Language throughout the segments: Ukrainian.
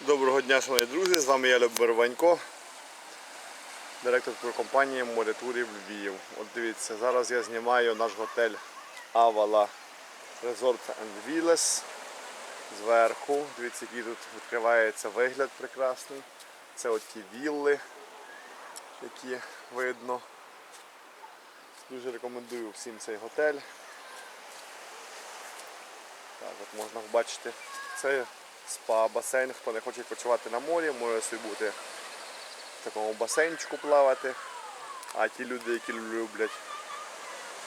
Доброго дня, шановні друзі! З вами я Любер Ванько, директор туркомпанії Море Турів Львів. От дивіться, зараз я знімаю наш готель Avala Resort and Villas зверху. Дивіться, який тут відкривається вигляд прекрасний. Це от ті вілли, які видно. Дуже рекомендую всім цей готель. Так, от можна побачити. Це спа, басейн. Хто не хоче відпочивати на морі, може собі бути в такому басейнчику плавати. А ті люди, які люблять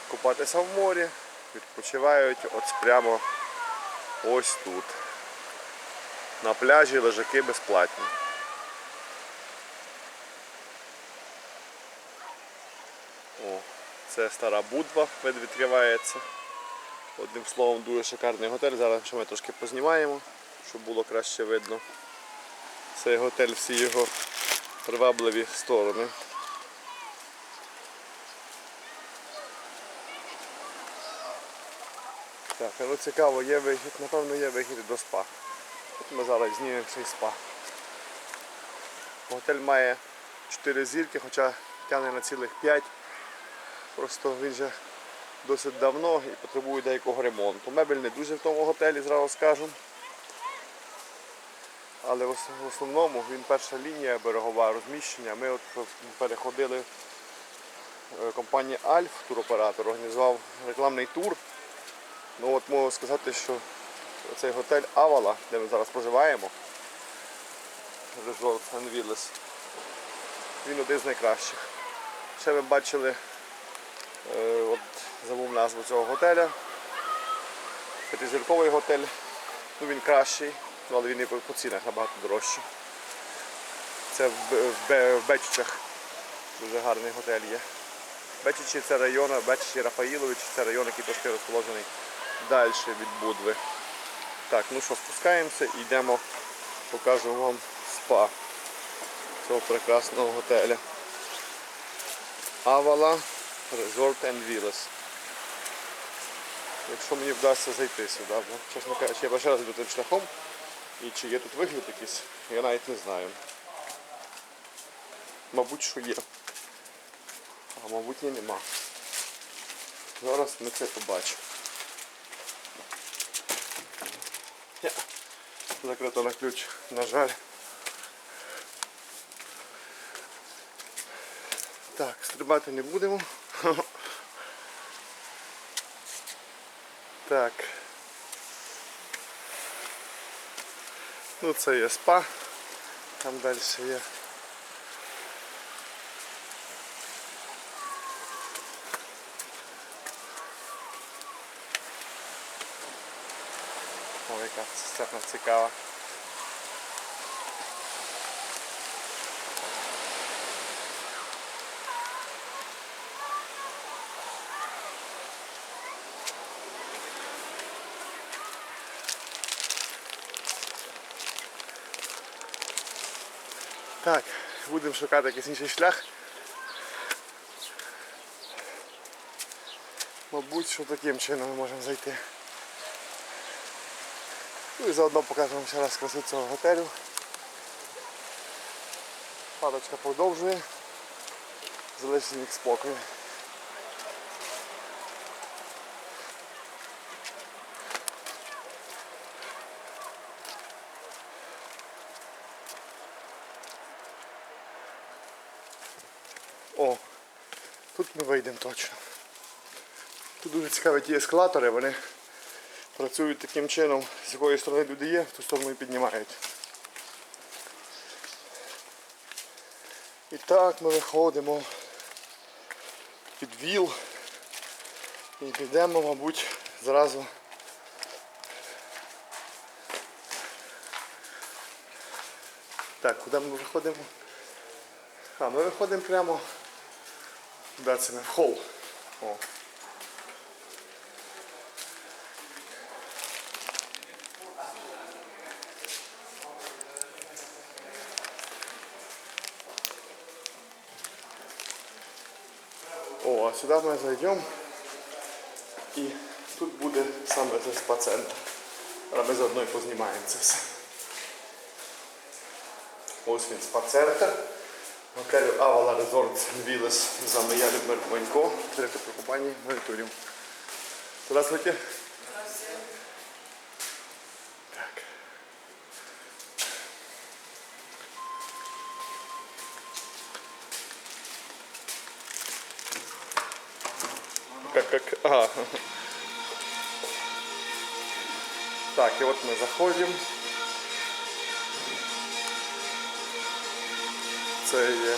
купатися в морі, відпочивають от прямо ось тут. На пляжі лежаки безплатні. О, це стара будва, вид відкривається. Одним словом, дуже шикарний готель. Зараз ще ми трошки познімаємо, щоб було краще видно. Цей готель, всі його привабливі сторони. Так, а ну цікаво, є вихід, напевно, є вихід до спа. От ми зараз знімемо цей спа. Готель має 4 зірки, хоча тягне на цілих 5. Просто він же досить давно і потребує деякого ремонту. Мебель не дуже в тому готелі, зразу скажу. Але в основному він перша лінія берегова розміщення. Ми от переходили, е, компанія Альф, туроператор, організував рекламний тур. Ну от можу сказати, що цей готель Авала, де ми зараз проживаємо, Resort and Villas, він один з найкращих. Ще ви бачили Е, От забув назву цього готеля. П'ятизірковий готель. Ну, він кращий, але він і по цінах набагато дорожчий. Це в, Бечичах дуже гарний готель є. Бечичі це район, Бечичі Рафаїлович, це район, який трошки розположений далі від Будви. Так, ну що, спускаємося і йдемо, покажу вам спа цього прекрасного готеля. Авала Resort and Villas. Якщо мені вдасться зайти сюди, бо, чесно кажучи, я раз йду тим шляхом. І чи є тут вигляд якийсь, я навіть не знаю. Мабуть, що є. А мабуть і нема. Зараз ми це побачимо. Закрито на ключ, на жаль. Так, стрибати не будемо. Так. Ну це є спа. Там далі є. Ой, яка цистерна цікава. Так, будемо шукати якийсь інший шлях. Мабуть, що таким чином ми можемо зайти. Ну і заодно покажемо ще раз красу цього готелю. Падочка продовжує. залишить їх спокою. О, тут ми вийдемо точно. Тут дуже цікаві ті ескалатори, вони працюють таким чином, з якої сторони люди є, в ту сторону і піднімають. І так ми виходимо під віл і підемо, мабуть, зразу. Так, куди ми виходимо? А, ми виходимо прямо. Куди це хол. О. О, а сюди ми зайдемо і тут буде саме цей спа-центр. А ми заодно і познімаємо це все. Ось він спа-центр. Готелю Авала Резорт Вілес. З вами я, Людмир Банько, директор компанії Моніторів. Здравствуйте. Так. Как, как, ага. Так, и вот мы заходим. Це є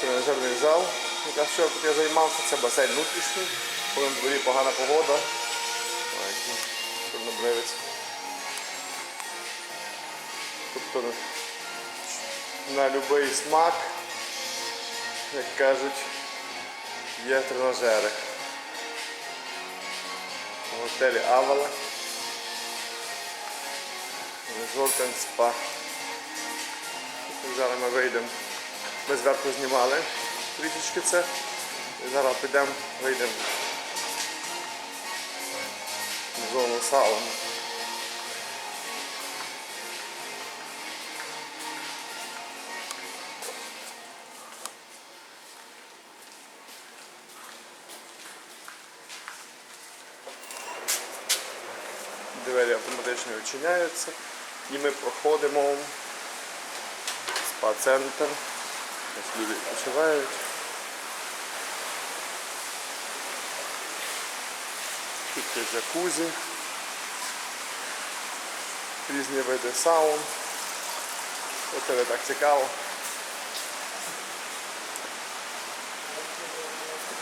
тренажерний зал, якраз що тут я займався, це басейн внутрішній, коли на дворі погана погода. Який чорнобривець. Тобто на будь-який смак, як кажуть, є тренажери. В готелі Авала. Spa. І Зараз ми вийдемо. Ми зверху знімали трішечки це. Зараз підемо, вийдемо в зону сауни. Двері автоматично відчиняються і ми проходимо спа-центр. Ось люди відпочивають. Тут є джакузі, різні види саун. Оце не так цікаво.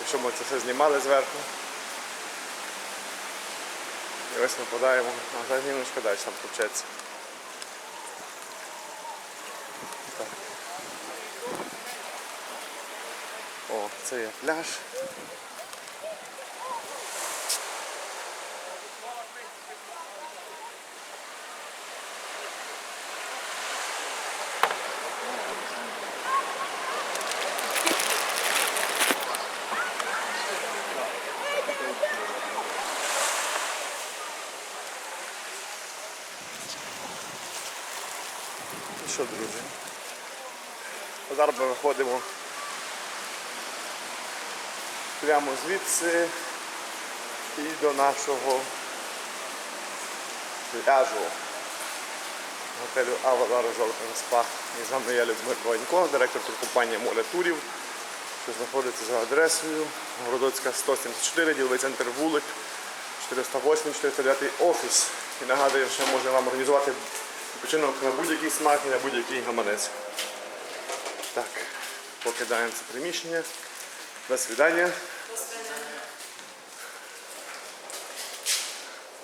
Якщо ми це все знімали зверху. І ось ми подаємо, а зараз далі там включається. Так. О, це є пляж. Що, друзі? Зараз ми виходимо прямо звідси і до нашого пляжу готелю Авала Resort and Spa. І з вами я Людмир Ванько, директор туркомпанії Море Турів, що знаходиться за адресою Городоцька 174, діловий центр вулик 408-409 офіс. І нагадую, що можна вам організувати відпочинок на будь-який смак і на будь-який гаманець. Так, покидаємо це приміщення. До свидання.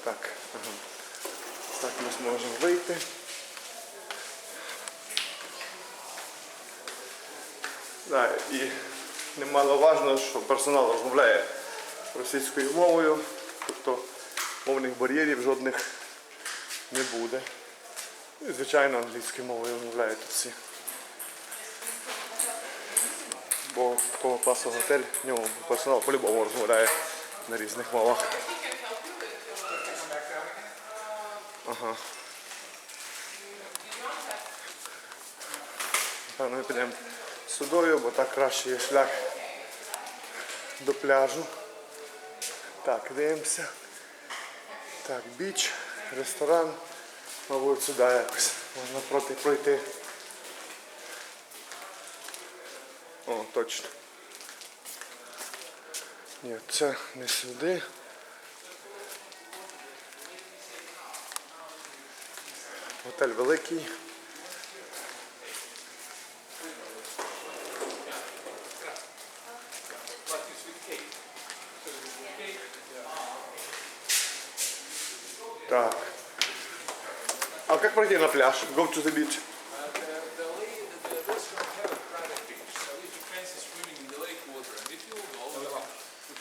Так, ага. так ми зможемо вийти. Да, і немаловажно, що персонал розмовляє російською мовою, тобто мовних бар'єрів жодних не буде. Ну і звичайно англійською мовою розмовляють всі. Бо такого класу готель, в ньому персонал по-любому розмовляє на різних мовах. Ага. Напевно, ми підемо сюдою, бо так краще є шлях до пляжу. Так, дивимося. Так, біч, ресторан. Мабуть, сюди якось можна проти пройти. О, точно. Ні, це не сюди. Готель великий. Так. А как пройти на пляж? Go to the beach.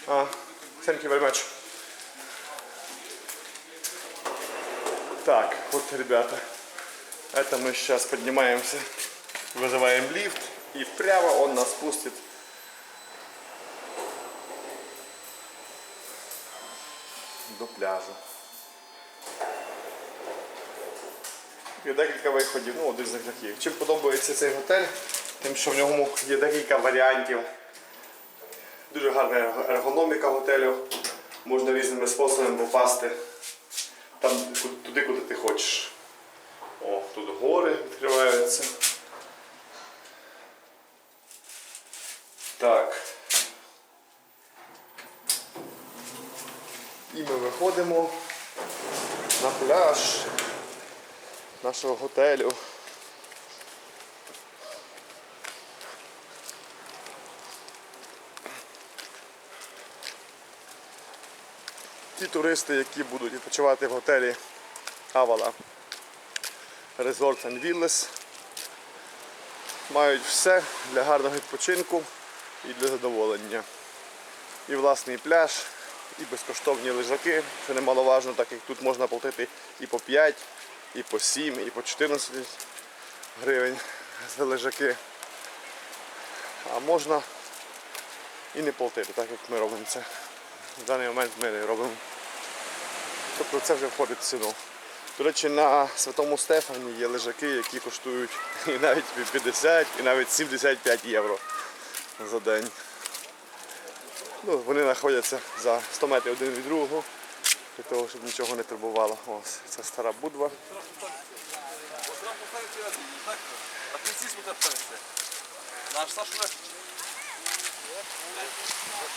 А, thank you very much. Так, вот, ребята, это мы сейчас поднимаемся, вызываем лифт, и прямо он нас спустит до пляжа. Є декілька виходів, ну один з них такий. Чим подобається цей готель, тим, що в ньому є декілька варіантів. Дуже гарна ерго- ергономіка готелю. Можна різними способами попасти там, ку- туди, куди ти хочеш. Тут гори відкриваються. Так. І ми виходимо на пляж нашого готелю. Ті туристи, які будуть відпочивати в готелі Авала Resort and Villas, мають все для гарного відпочинку і для задоволення. І власний пляж, і безкоштовні лежаки, що немаловажно, так як тут можна платити і по 5, і по 7, і по 14 гривень за лежаки. А можна і не платити, так як ми робимо це. В даний момент ми не робимо. Тобто це вже входить в ціну. Речі, на Святому Стефані є лежаки, які коштують і навіть 50, і навіть 75 євро за день. Ну, вони знаходяться за 100 метрів один від другого, для того, щоб нічого не турбувало. Ось це стара будва.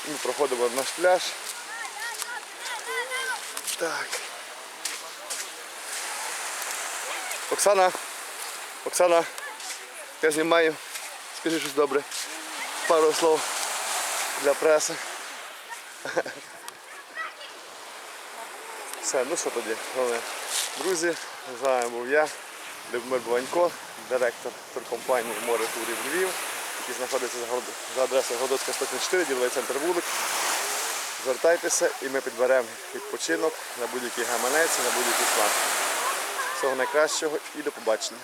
Ми проходимо наш пляж. Так. Оксана, Оксана, я знімаю. Скажи щось добре. Пару слов для преси. Все, ну що тоді? Друзі, з вами був я, Любомир Буванько, директор туркомпанії Море Турів Львів, який знаходиться за адресою Городоцька 104, діловий центр вулик. Звертайтеся і ми підберемо відпочинок на будь-який гаманець, на будь-який смак. Всього найкращого і до побачення.